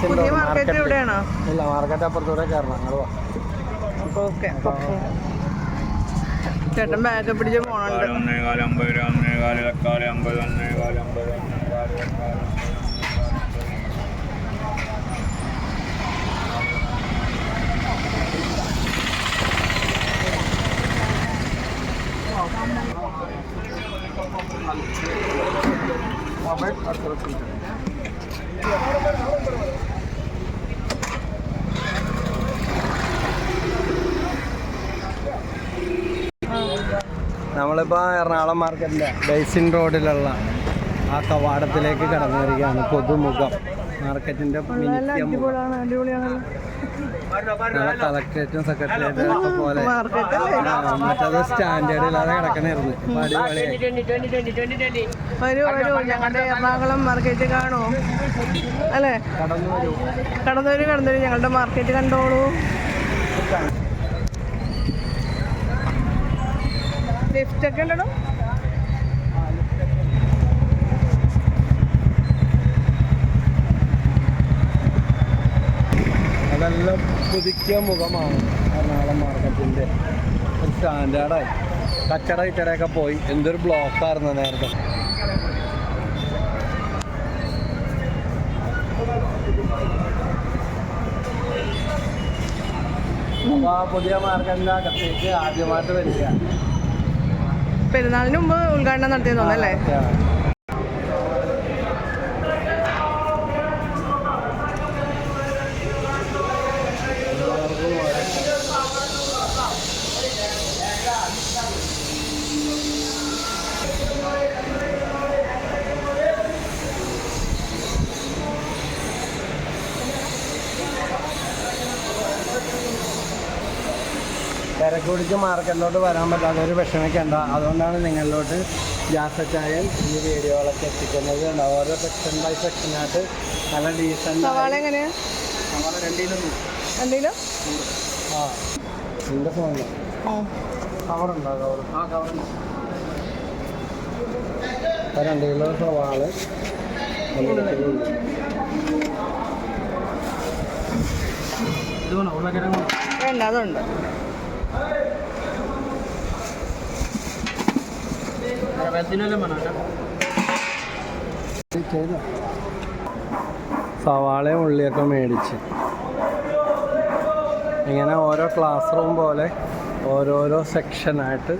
പുതിയ മാർക്കറ്റ് ഇവിടെയാണോ ഇല്ല മാർക്കറ്റ് അപ്പുറത്തൂടെ കയറണം അങ്ങോട്ട് പോവാം ഓക്കെ ചേട്ടൻ ബാഗ് പിടിച്ച് പോണുണ്ട്. ഒന്നേകാൽ അമ്പത് ഒന്നേകാൽ തക്കാളി നമ്മളിപ്പോൾ എറണാകുളം മാർക്കറ്റിന്റെ ബേസിൻ റോഡിലുള്ള ആ കവാടത്തിലേക്ക് കടന്നു വരികയാണ് പൊതുമുഖം. മാർക്കറ്റിന്റെ കളക്ട്രേറ്റും കളക്ടറേറ്റും സെക്രട്ടേറിയറ്റും ഒക്കെ പോലെ. മറ്റത് സ്റ്റാൻഡേർഡ് ഇല്ലാതെ കിടക്കണായിരുന്നു. അടിപൊളിയായി. വരൂ വരൂ ഞങ്ങളുടെ എറണാകുളം മാർക്കറ്റ് കാണൂ. അല്ലേ? കടന്നൂര് കടന്നൂര്. ഞങ്ങളുടെ മാർക്കറ്റ് കണ്ടോളൂ. ലിഫ്റ്റ് ഒക്കെ ഉണ്ടോ അതെല്ലാം പുതുക്കിയ മുഖമാണ് എറണാകുളം മാർക്കറ്റിന്റെ ഒരു സ്റ്റാൻഡേർഡായി കച്ചട ഇച്ചടയൊക്കെ പോയി. എന്തൊരു ബ്ലോക്കായിരുന്നു നേരത്തെ. അപ്പോൾ ആ പുതിയ മാർക്കറ്റിന്റെ അകത്തേക്ക് ആദ്യമായിട്ട് വരിക. പെരുന്നാളിന് മുമ്പ് ഉദ്ഘാടനം നടത്തിയെന്ന് തോന്നുന്നല്ലേ മാർക്കറ്റിലോട്ട് വരാൻ പറ്റാതെ ഒരു വിഷമിക്കേണ്ട. അതുകൊണ്ടാണ് നിങ്ങളിലോട്ട് ജാസച്ചായൻ ഈ വീഡിയോകളൊക്കെ എത്തിക്കുന്നത്? ഓരോ സെക്ഷൻ ബൈ സെക്ഷനായിട്ട് നല്ല ഡീസന്റ് ആ. നിന്റെ ഫോണിൽ കവറുണ്ടോ കവർ ആ കവറുണ്ട് രണ്ട് കിലോ സവാൾ വേണ്ട അതുണ്ട്. സവാളയും ഉള്ളിയൊക്കെ മേടിച്ച്. ഇങ്ങനെ ഓരോ ക്ലാസ് റൂം പോലെ ഓരോരോ സെക്ഷനായിട്ട്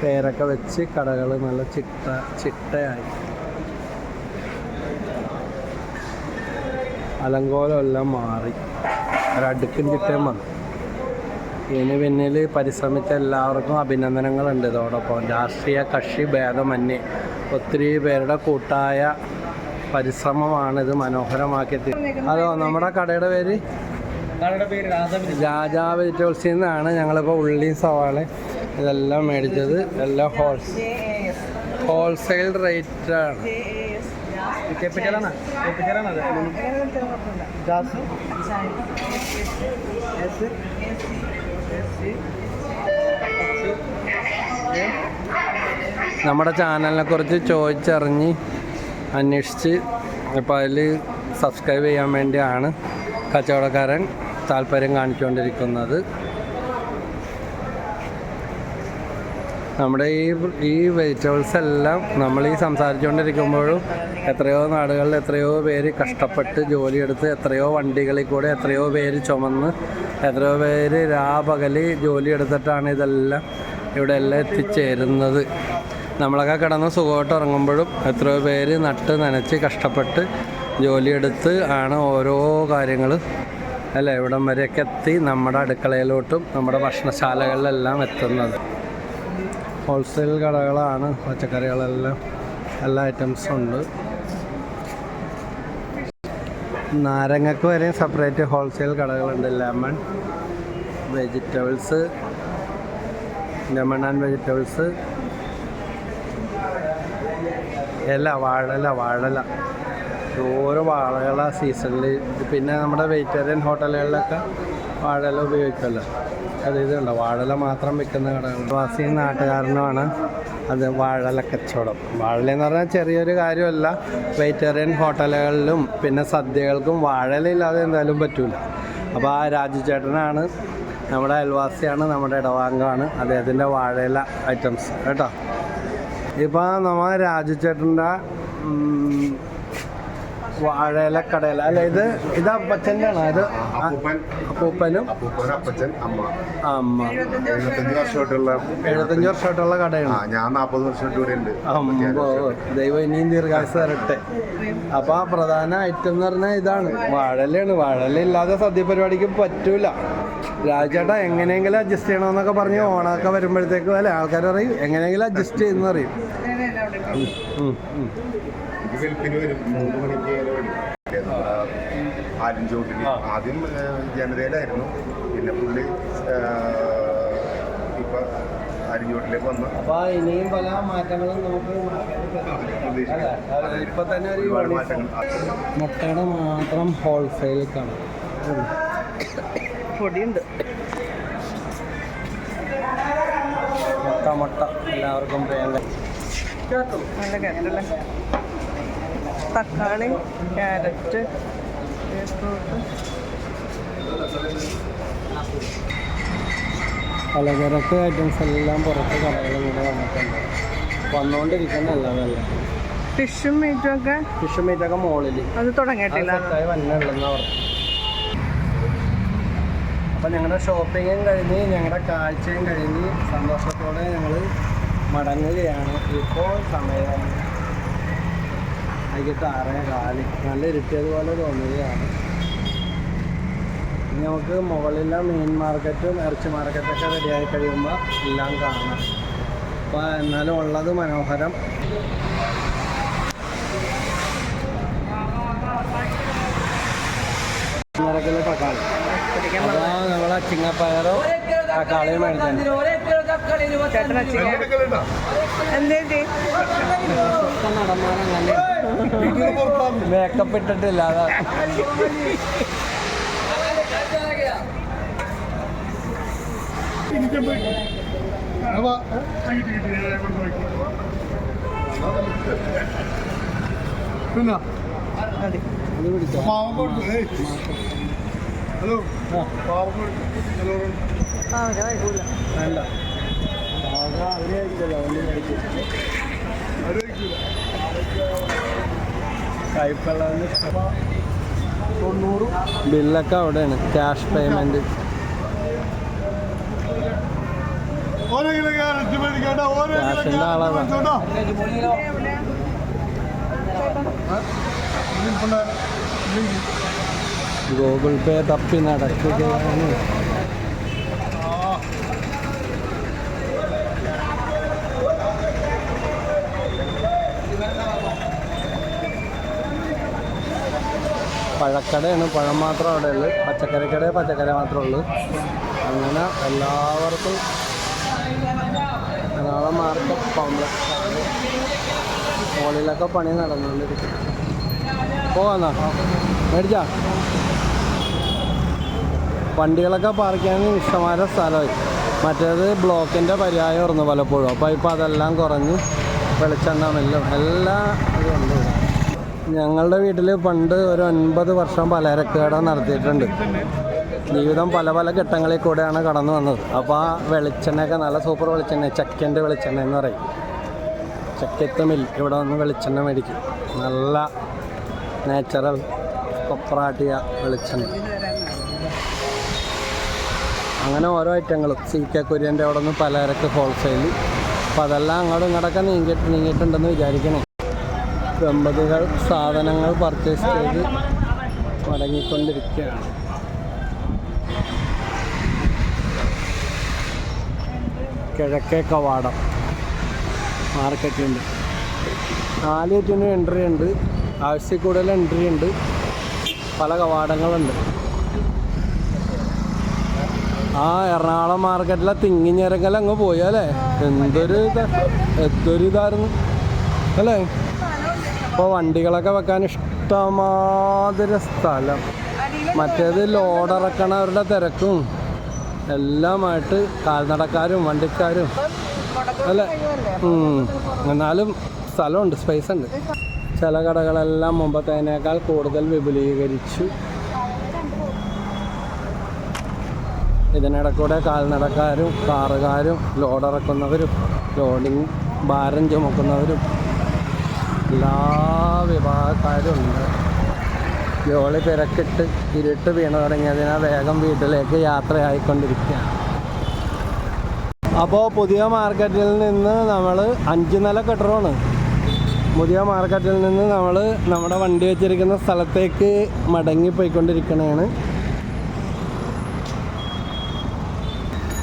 പേരൊക്കെ വെച്ച് കടകൾ നല്ല ചിട്ട ചിട്ടയായി. അലങ്കോലം എല്ലാം മാറി. ഒരടുക്കും ചിട്ടയും വന്നു. ഇതിന് പിന്നിൽ പരിശ്രമിച്ച എല്ലാവർക്കും അഭിനന്ദനങ്ങളുണ്ട്. ഇതോടൊപ്പം രാഷ്ട്രീയ കക്ഷി ഭേദമന്യേ ഒത്തിരി പേരുടെ കൂട്ടായ പരിശ്രമമാണ് ഇത് മനോഹരമാക്കി തീർ- അതോ നമ്മുടെ കടയുടെ പേര്? രാജാ വെജിറ്റബിൾസിൽ നിന്നാണ് ഞങ്ങളിപ്പോൾ ഉള്ളി സവാള ഇതെല്ലാം മേടിച്ചത്. എല്ലാം ഹോൾസ് ഹോൾസെയിൽ റേറ്റ് ആണ്. നമ്മുടെ ചാനലിനെ കുറിച്ച് ചോദിച്ചറിഞ്ഞ് അന്വേഷിച്ച് ഇപ്പോൾ അതിൽ സബ്സ്ക്രൈബ് ചെയ്യാൻ വേണ്ടിയാണ് കച്ചവടക്കാരൻ താല്പര്യം കാണിച്ചുകൊണ്ടിരിക്കുന്നത്. നമ്മുടെ ഈ ഈ വെജിറ്റബിൾസ് എല്ലാം നമ്മൾ ഈ സംസാരിച്ചുകൊണ്ടിരിക്കുമ്പോഴും എത്രയോ നാടുകളിൽ എത്രയോ പേര് കഷ്ടപ്പെട്ട് ജോലിയെടുത്ത് എത്രയോ വണ്ടികളിൽ കൂടെ എത്രയോ പേര് ചുമന്ന് എത്രയോ പേര് രാപകലി ജോലിയെടുത്തിട്ടാണ് ഇതെല്ലാം ഇവിടെ എല്ലാം എത്തിച്ചേരുന്നത്. നമ്മളൊക്കെ കിടന്ന് സുഖമായിട്ട് ഇറങ്ങുമ്പോഴും എത്രയോ പേര് നട്ട് നനച്ച് കഷ്ടപ്പെട്ട് ജോലിയെടുത്ത് ആണ് ഓരോ കാര്യങ്ങൾ അല്ലേ ഇവിടം വരെയൊക്കെ എത്തി നമ്മുടെ അടുക്കളയിലോട്ടും നമ്മുടെ ഭക്ഷണശാലകളിലെല്ലാം എത്തുന്നത്. ഹോൾസെയിൽ കടകളാണ് പച്ചക്കറികളെല്ലാം എല്ലാ ഐറ്റംസും ഉണ്ട്. നാരങ്ങക്ക് വരെയും സെപ്പറേറ്റ് ഹോൾസെയിൽ കടകളുണ്ട്. Lemon vegetables lemon and vegetables ഇല വാഴല വാഴല. ഓരോ വാഴകളാണ് സീസണിൽ പിന്നെ നമ്മുടെ വെജിറ്റേറിയൻ ഹോട്ടലുകളിലൊക്കെ വാഴല ഉപയോഗിക്കുമല്ലോ. അത് ഇതുണ്ട് വാഴല മാത്രം വിൽക്കുന്ന കടകൾ. വാസി നാട്ടുകാരനുമാണ് അത് വാഴല കച്ചവടം. വാഴല എന്ന് പറഞ്ഞാൽ ചെറിയൊരു കാര്യമല്ല. വെജിറ്റേറിയൻ ഹോട്ടലുകളിലും പിന്നെ സദ്യകൾക്കും വാഴല ഇല്ലാതെ എന്തായാലും പറ്റൂല. അപ്പോൾ ആ രാജു ചേട്ടനാണ് നമ്മുടെ അയൽവാസിയാണ് നമ്മുടെ ഇടവാങ്കമാണ് അദ്ദേഹത്തിന്റെ വാഴയില ഐറ്റംസ് കേട്ടോ? ഇപ്പോൾ നമ്മൾ രാജു ചേട്ടന്റെ വാഴയില കടയില അല്ല ഇത് ഇത് അപ്പച്ചന്റെ ആണ് അത് അപ്പൂപ്പനും? അപ്പൂപ്പൻ അപ്പച്ചൻ അമ്മ. അമ്മ. എഴുപത്തഞ്ച് വർഷമായിട്ടുള്ള എഴുപത്തഞ്ച് വർഷമായിട്ടുള്ള കടയാണ്. ഞാൻ നാൽപ്പത് വർഷമായിട്ട് ഇവിടെ ഉണ്ട്. ദൈവം ഇനിയും ദീർഘായുസ് തരട്ടെ. അപ്പൊ ആ പ്രധാന ഐറ്റം എന്ന് പറഞ്ഞാൽ ഇതാണ്. വാഴലയാണ് വാഴല ഇല്ലാതെ സദ്യ പരിപാടിക്ക് പറ്റൂല. രാജേട്ട എങ്ങനെയെങ്കിലും അഡ്ജസ്റ്റ് ചെയ്യണമെന്നൊക്കെ പറഞ്ഞ് ഓണമൊക്കെ വരുമ്പോഴത്തേക്കും അല്ലെ ആൾക്കാർ അറിയും എങ്ങനെയെങ്കിലും അഡ്ജസ്റ്റ് ചെയ്യുന്ന പറയും. ഇത് വെളുപ്പിന് വരും. മൂന്ന് മണിക്ക് ആരും ആലിഞ്ചോട്ടിൽ ആദ്യം ജനതയിലായിരുന്നു. പിന്നെ പുള്ളി ഇപ്പൊ ആലിഞ്ചോട്ടിലേക്ക് വന്ന്. അപ്പൊ ഇനിയും പല മാറ്റങ്ങളും നമുക്ക് ഇപ്പൊ തന്നെ ഒരു മാറ്റങ്ങൾ. മുട്ടയുടെ മാത്രം ഹോൾസെയിൽ കാണും. ഉം. പൊടിയുണ്ട്. മുട്ട മുട്ട. എല്ലാവർക്കും വേണ്ട നല്ല ക്യാരറ്റല്ലേ തക്കാളി ക്യാരറ്റ് ബീട്രൂട്ട് പലചരക്ക് ഐറ്റംസ് എല്ലാം പുറത്ത് കടകളിൽ കൂടെ വന്നിട്ടുണ്ട്. വന്നുകൊണ്ടിരിക്കുന്നല്ല നല്ല ഫിഷും മീറ്റും ഒക്കെ? ഫിഷും മീറ്റും ഒക്കെ മുകളിൽ അത് തുടങ്ങിയിട്ടില്ല. അപ്പം ഞങ്ങളുടെ ഷോപ്പിങ്ങും കഴിഞ്ഞ് ഞങ്ങളുടെ കാഴ്ചയും കഴിഞ്ഞ് സന്തോഷത്തോടെ ഞങ്ങൾ മടങ്ങുകയാണ്. ഇപ്പോൾ സമയം വൈകിട്ട് ആറേ കാൽ. നല്ല ഇരുട്ടിയതുപോലെ തോന്നുകയാണ്. ഇനി നമുക്ക് മുകളിലെ മെയിൻ മാർക്കറ്റും ഇറച്ചി മാർക്കറ്റൊക്കെ റെഡിയായി കഴിയുമ്പോൾ എല്ലാം കാണാം. അപ്പോൾ എന്നാലും ഉള്ളത് മനോഹരം. ിലെ തക്കാളി. അപ്പോൾ നമ്മളെ ചിങ്ങപ്പയറും തക്കാളിയും എന്തേറ്റി മേക്കപ്പ് ഇട്ടിട്ടില്ല അതാ. പിടിച്ചോ ആ, ആ അവരെ വൈകൂല വേണ്ട. ബില്ലൊക്കെ അവിടെയാണ്. ക്യാഷ് പേയ്മെന്റ് ഗൂഗിൾ പേ തപ്പി നടക്കുകയാണ്. പഴക്കടയാണ്. പഴം മാത്രം അവിടെ ഉള്ളു. പച്ചക്കറിക്കട പച്ചക്കറി മാത്രമേ ഉള്ളൂ. അങ്ങനെ എല്ലാവർക്കും എറണാകുളം മാർക്കറ്റ് കോംപ്ലക്സ് മുകളിലൊക്കെ പണി നടന്നുകൊണ്ടിരിക്കും പോവാന്നാ? മേടിച്ചാ? വണ്ടികളൊക്കെ പാർക്ക് ചെയ്യാൻ ഇഷ്ടമായ സ്ഥലമായി. മറ്റേത് ബ്ലോക്കിന്റെ പര്യായമായിരുന്നു പലപ്പോഴും. അപ്പോൾ ഇപ്പോൾ അതെല്ലാം കുറഞ്ഞ് വെളിച്ചെണ്ണ മെല്ലും എല്ലാ ഇതും ഉണ്ട്. ഞങ്ങളുടെ വീട്ടിൽ പണ്ട് ഒരു ഒൻപത് വർഷം പലചരക്ക് നടത്തിയിട്ടുണ്ട്. ജീവിതം പല പല ഘട്ടങ്ങളിൽ കൂടെയാണ് കടന്നു വന്നത്. അപ്പോൾ ആ വെളിച്ചെണ്ണയൊക്കെ നല്ല സൂപ്പർ വെളിച്ചെണ്ണ ചക്കന്റെ വെളിച്ചെണ്ണ എന്ന് പറയും. ചക്കത്ത് മിൽ ഇവിടെ വന്ന് വെളിച്ചെണ്ണ മേടിക്കും. നല്ല നാച്ചുറൽ കൊപ്രാട്ടിയ വെളിച്ചെണ്ണ. അങ്ങനെ ഓരോ ഐറ്റങ്ങളും സി കെ കുര്യന്റെ അവിടെ നിന്ന് പലചരക്ക് ഹോൾസെയിൽ അപ്പോൾ അതെല്ലാം അങ്ങോട്ടും ഇങ്ങോട്ടൊക്കെ നീങ്ങി നീങ്ങിയിട്ടുണ്ടെന്ന് വിചാരിക്കണേ. ദമ്പതികൾ സാധനങ്ങൾ പർച്ചേസ് ചെയ്ത് മടങ്ങിക്കൊണ്ടിരിക്കുകയാണ് കിഴക്കേ കവാടം മാർക്കറ്റുണ്ട് നാല് ചുറ്റിനും എൻട്രി ഉണ്ട്. ആഴ്ച കൂടുതൽ എൻട്രി ഉണ്ട്. പല കവാടങ്ങളുണ്ട്. ആ എറണാകുളം മാർക്കറ്റിലെ തിങ്ങിഞ്ഞിറങ്ങൽ അങ്ങ് പോയി അല്ലേ? എന്തൊരു ഇതാ എന്തൊരു ഇതായിരുന്നു. അല്ലേ? ഇപ്പോൾ വണ്ടികളൊക്കെ വെക്കാൻ ഇഷ്ടമാതിരി സ്ഥലം. മറ്റേത് ലോഡ് ഇറക്കണവരുടെ തിരക്കും. എല്ലാമായിട്ട് കാൽനടക്കാരും വണ്ടിക്കാരും. അല്ല. എന്നാലും സ്ഥലമുണ്ട് സ്പേസ് ഉണ്ട്. ചില കടകളെല്ലാം മുമ്പത്തേനേക്കാൾ കൂടുതൽ വിപുലീകരിച്ചു. ഇതിനിടക്കൂടെ കാൽനടക്കാരും കാറുകാരും ലോഡിറക്കുന്നവരും ലോഡിങ് ഭാരം ചുമക്കുന്നവരും. എല്ലാ വിഭാഗക്കാരും ഉണ്ട് ജോളി തിരക്കിട്ട് ഇരുട്ട് വീണു തുടങ്ങിയതിനാൽ വേഗം വീട്ടിലേക്ക് യാത്രയായിക്കൊണ്ടിരിക്കുകയാണ്. അപ്പോൾ പുതിയ മാർക്കറ്റിൽ നിന്ന് നമ്മൾ അഞ്ച് നില കെട്ടിടമാണ്. പുതിയ മാർക്കറ്റിൽ നിന്ന് നമ്മൾ നമ്മുടെ വണ്ടി വെച്ചിരിക്കുന്ന സ്ഥലത്തേക്ക് മടങ്ങി പോയിക്കൊണ്ടിരിക്കണതാണ്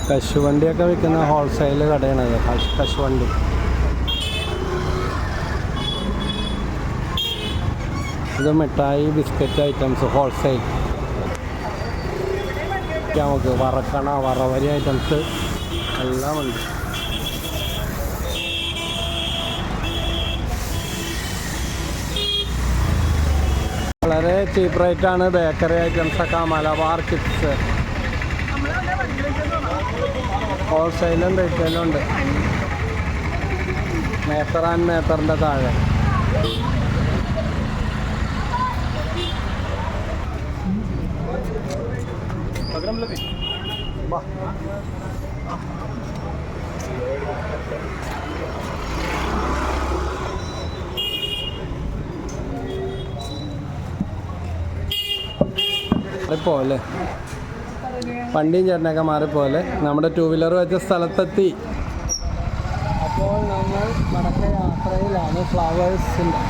കശുവണ്ടിയൊക്കെ വിൽക്കുന്ന ഹോൾസെയിൽ കടയാണത് കശ് കശുവണ്ടി. ഇത് മിഠായി ബിസ്ക്കറ്റ് ഐറ്റംസ് ഹോൾസെയിൽ നമുക്ക് വറക്കണ വറവരി ഐറ്റംസ് എല്ലാം ഉണ്ട് വളരെ ചീപ്പ് റേറ്റാണ് ബേക്കറി ഐറ്റംസ് ഒക്കെ മലബാർ കിറ്റ്സ് ഹോൾസെയിലും റീറ്റെയിലും ഉണ്ട് മേത്തർ ആൻഡ് മേത്തറിന്റെ താഴെ. വാ. മാറിപ്പോലെ വണ്ടിയും ചേട്ടനൊക്കെ മാറിപ്പോലെ നമ്മുടെ ടൂ വീലർ വെച്ച സ്ഥലത്തെത്തി. അപ്പോൾ നമ്മൾ മടക്ക യാത്രയിലാണ് ഫ്ലവേഴ്സിന്റെ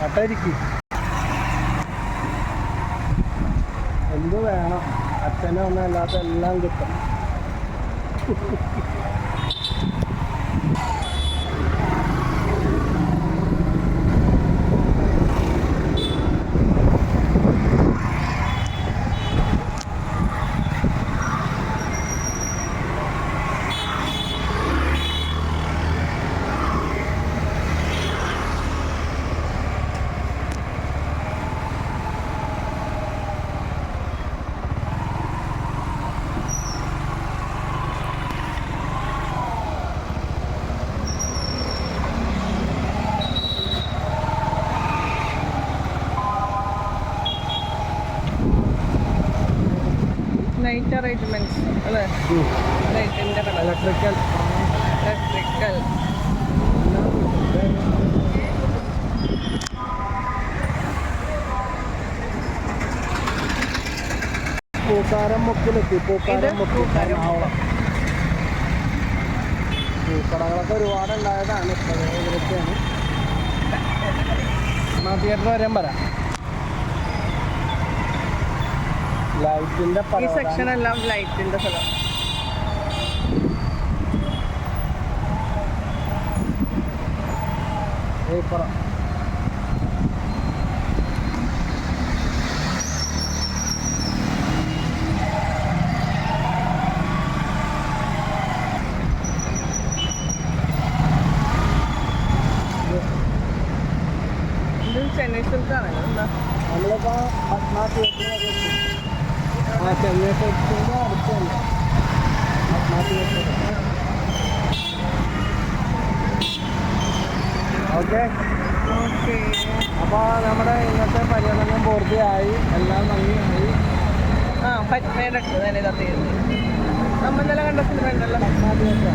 കട്ടായിരിക്കും എന്ത് വേണം? അച്ഛനെ ഒന്നും അല്ലാത്ത എല്ലാം കിട്ടും. നൈറ്റ് അറേഞ്ച്മെന്റ്സ് അല്ലേ ലൈറ്റിന്റെ കട ഇലക്ട്രിക്കൽ ഇലക്ട്രിക്കൽ പൂക്കാരം മുക്കിലെത്തി പൂക്കാരം മുക്കിൽ പൂക്കടകളൊക്കെ ഒരുപാട് ഉണ്ടായതാണ് ഇപ്പോൾ ഇവിടെയൊക്കെയാണ് എന്നാൽ തിയേറ്റർ വരെയും വരാം. ലൈറ്റിന്റെ ഈ സെക്ഷൻ എല്ലാം ലൈറ്റിന്റെ സ്ഥലം. ചെന്നൈ സിൽക്കാണ് എന്താ നമ്മളിപ്പോൾ ഓക്കെ. അപ്പോൾ നമ്മുടെ ഇന്നത്തെ പര്യടനം പൂർത്തിയായി. എല്ലാം ഭംഗിയായി ആ പത്മയുടെ തന്നെ ഇതാ തീർന്നു. നമ്മൾ ഇന്നലെ കണ്ട സിനിമ ഉണ്ടല്ലോ. പത്മാ തിയേറ്റർ.